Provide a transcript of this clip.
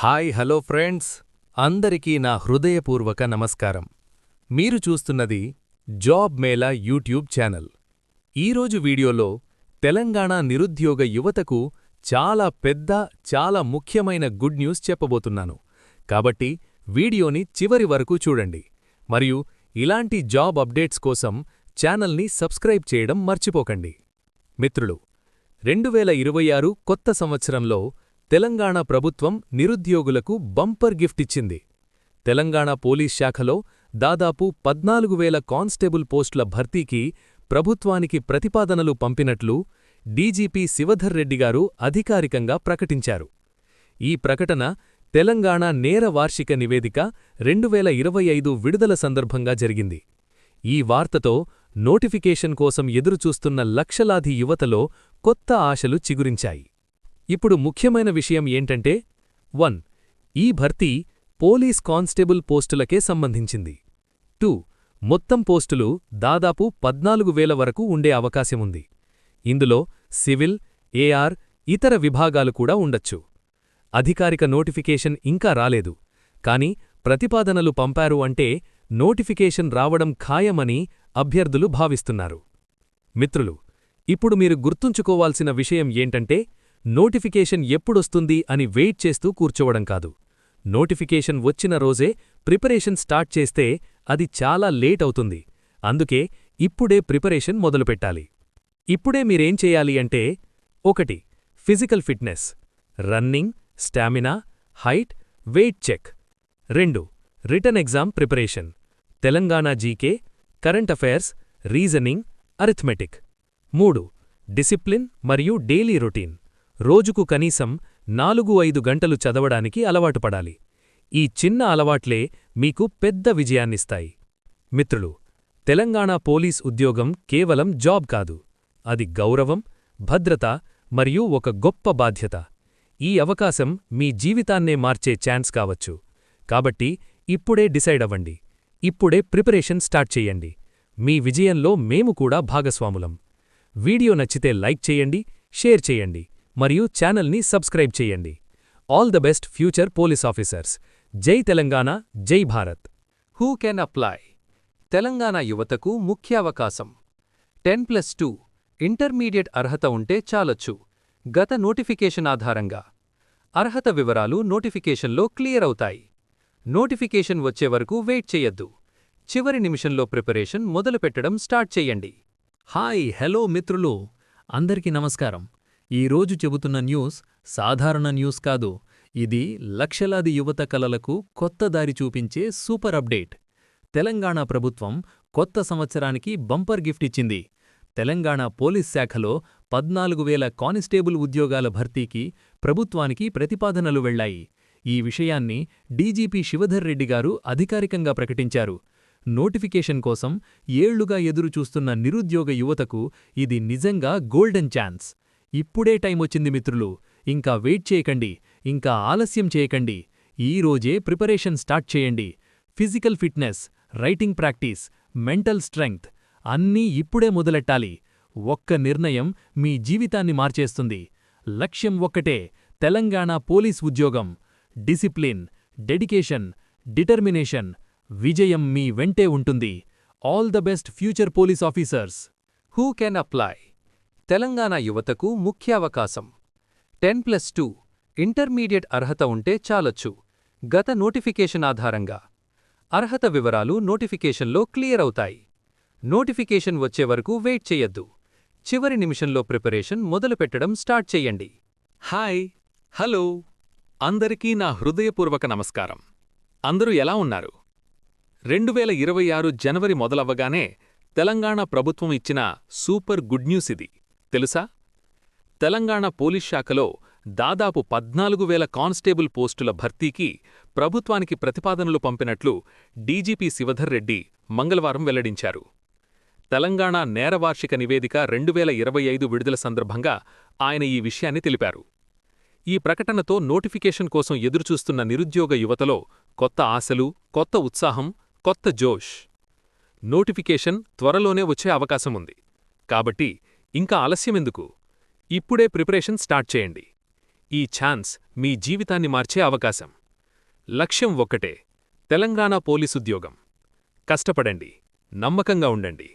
Hi hello friends. అందరికీ నా హృదయపూర్వక నమస్కారం. మీరు చూస్తున్నది జాబ్ మేళా యూట్యూబ్ ఛానల్. ఈరోజు వీడియోలో తెలంగాణ నిరుద్యోగ యువతకు చాలా పెద్ద చాలా ముఖ్యమైన గుడ్ న్యూస్ చెప్పబోతున్నాను. కాబట్టి వీడియోని చివరి వరకు చూడండి. మరియు ఇలాంటి జాబ్ అప్డేట్స్ కోసం ఛానల్ని సబ్స్క్రైబ్ చేయడం మర్చిపోకండి. మిత్రులు రెండు వేల ఇరవై ఆరు కొత్త సంవత్సరంలో తెలంగాణ ప్రభుత్వం నిరుద్యోగులకు బంపర్ గిఫ్ట్ ఇచ్చింది. తెలంగాణ పోలీస్ శాఖలో దాదాపు పద్నాలుగు వేల కానిస్టేబుల్ పోస్టుల భర్తీకి ప్రభుత్వానికి ప్రతిపాదనలు పంపినట్లు డీజీపీ శివధర్ రెడ్డిగారు అధికారికంగా ప్రకటించారు. ఈ ప్రకటన తెలంగాణ నేర వార్షిక నివేదిక రెండు వేల ఇరవై ఐదు విడుదల సందర్భంగా జరిగింది. ఈ వార్తతో నోటిఫికేషన్ కోసం ఎదురుచూస్తున్న లక్షలాది యువతలో కొత్త ఆశలు చిగురించాయి. ఇప్పుడు ముఖ్యమైన విషయం ఏంటంటే వన్ ఈ భర్తీ పోలీస్ కానిస్టేబుల్ పోస్టులకే సంబంధించింది. టూ మొత్తం పోస్టులు దాదాపు పద్నాలుగు వేల వరకు ఉండే అవకాశముంది ఇందులో సివిల్ ఏఆర్ ఇతర విభాగాలు కూడా ఉండొచ్చు. అధికారిక నోటిఫికేషన్ ఇంకా రాలేదు. కాని ప్రతిపాదనలు పంపారు అంటే నోటిఫికేషన్ రావడం ఖాయమని అభ్యర్థులు భావిస్తున్నారు. మిత్రులు ఇప్పుడు మీరు గుర్తుంచుకోవాల్సిన విషయం ఏంటంటే నోటిఫికేషన్ ఎప్పుడొస్తుంది అని వెయిట్ చేస్తూ కూర్చోవడం కాదు. నోటిఫికేషన్ వచ్చిన రోజే ప్రిపరేషన్ స్టార్ట్ చేస్తే అది చాలా లేట్ అవుతుంది. అందుకే ఇప్పుడే ప్రిపరేషన్ మొదలుపెట్టాలి. ఇప్పుడే మీరేం చేయాలి అంటే ఒకటి physical fitness running stamina height weight check. రెండు written exam preparation Telangana GK current affairs reasoning arithmetic. మూడు డిసిప్లిన్ మరియు డైలీ రొటీన్. రోజుకు కనీసం నాలుగు ఐదు గంటలు చదవడానికి అలవాటు పడాలి. ఈ చిన్న అలవాట్లే మీకు పెద్ద విజయాన్నిస్తాయి. మిత్రులు తెలంగాణ పోలీస్ ఉద్యోగం కేవలం జాబ్ కాదు. అది గౌరవం భద్రత మరియు ఒక గొప్ప బాధ్యత. ఈ అవకాశం మీ జీవితాన్నే మార్చే ఛాన్స్ కావచ్చు. కాబట్టి ఇప్పుడే డిసైడ్ అవ్వండి. ఇప్పుడే ప్రిపరేషన్ స్టార్ట్ చెయ్యండి మీ విజయంలో మేము కూడా భాగస్వాములం. వీడియో నచ్చితే లైక్ చేయండి షేర్ చేయండి. మరియు ఛానల్ని సబ్స్క్రైబ్ చేయండి. All the best future police officers. జై తెలంగాణ జై Bharat. Who can apply? Telangana యువతకు ముఖ్య అవకాశం. Ten plus two. ఇంటర్మీడియట్ అర్హత ఉంటే చాలొచ్చు. గత నోటిఫికేషన్ ఆధారంగా. అర్హత వివరాలు నోటిఫికేషన్లో క్లియర్ అవుతాయి. నోటిఫికేషన్ వచ్చే వరకు వెయిట్ చెయ్యొద్దు చివరి నిమిషంలో ప్రిపరేషన్ మొదలుపెట్టడం స్టార్ట్ చెయ్యండి హాయ్ హలో మిత్రులు. అందరికీ నమస్కారం. ఈరోజు చెబుతున్న న్యూస్ సాధారణ న్యూస్ కాదు. ఇది లక్షలాది యువత కలలకు కొత్త దారి చూపించే సూపర్ అప్డేట్. తెలంగాణ ప్రభుత్వం కొత్త సంవత్సరానికి బంపర్ గిఫ్ట్ ఇచ్చింది. తెలంగాణ పోలీస్ శాఖలో పద్నాలుగు వేల కానిస్టేబుల్ ఉద్యోగాల భర్తీకి ప్రభుత్వానికి ప్రతిపాదనలు వెళ్ళాయి ఈ విషయాన్ని డీజీపీ శివధర్ రెడ్డి గారు అధికారికంగా ప్రకటించారు. నోటిఫికేషన్ కోసం ఏళ్ళుగా ఎదురుచూస్తున్న నిరుద్యోగ యువతకు ఇది నిజంగా గోల్డెన్ ఛాన్స్. ఇప్పుడే టైమొచ్చింది మిత్రులు. ఇంకా వెయిట్ చేయకండి. ఇంకా ఆలస్యం చేయకండి. ఈ రోజే ప్రిపరేషన్ స్టార్ట్ చేయండి. Physical fitness writing practice mental strength అన్నీ ఇప్పుడే మొదలెట్టాలి. ఒక్క నిర్ణయం మీ జీవితాన్ని మార్చేస్తుంది. లక్ష్యం ఒక్కటే తెలంగాణ పోలీస్ ఉద్యోగం. డిసిప్లిన్ డెడికేషన్ డిటర్మినేషన్ విజయం మీ వెంటే ఉంటుంది. All the best future police officers. Who can apply? Telangana యువతకు ముఖ్య అవకాశం. టెన్ ప్లస్ టూ ఇంటర్మీడియట్ అర్హత ఉంటే చాలొచ్చు. గత నోటిఫికేషన్ ఆధారంగా. అర్హత వివరాలు నోటిఫికేషన్లో క్లియర్ అవుతాయి. నోటిఫికేషన్ వచ్చే వరకు వెయిట్ చెయ్యొద్దు చివరి నిమిషంలో ప్రిపరేషన్ మొదలుపెట్టడం స్టార్ట్ చెయ్యండి హాయ్ హలో. అందరికీ నా హృదయపూర్వక నమస్కారం. అందరూ ఎలా ఉన్నారు? రెండు వేల ఇరవై ఆరు జనవరి మొదలవ్వగానే తెలంగాణ ప్రభుత్వం ఇచ్చిన సూపర్ గుడ్ న్యూస్ ఇది. తెలుసా? తెలంగాణ పోలీస్ శాఖలో దాదాపు పద్నాలుగు వేల కానిస్టేబుల్ పోస్టుల భర్తీకి ప్రభుత్వానికి ప్రతిపాదనలు పంపినట్లు డీజీపీ శివధర్ రెడ్డి మంగళవారం వెల్లడించారు. తెలంగాణ నేర వార్షిక నివేదిక రెండు వేల ఇరవై ఐదు విడుదల సందర్భంగా ఆయన ఈ విషయాన్ని తెలిపారు. ఈ ప్రకటనతో నోటిఫికేషన్ కోసం ఎదురుచూస్తున్న నిరుద్యోగ యువతలో కొత్త ఆశలు కొత్త ఉత్సాహం కొత్త జోష్. నోటిఫికేషన్ త్వరలోనే వచ్చే అవకాశముంది కాబట్టి ఇంకా ఆలస్యమెందుకు ఇప్పుడే ప్రిపరేషన్ స్టార్ట్ చేయండి. ఈ ఛాన్స్ మీ జీవితాన్ని మార్చే అవకాశం. లక్ష్యం ఒక్కటే తెలంగాణ పోలీసుద్యోగం. కష్టపడండి నమ్మకంగా ఉండండి.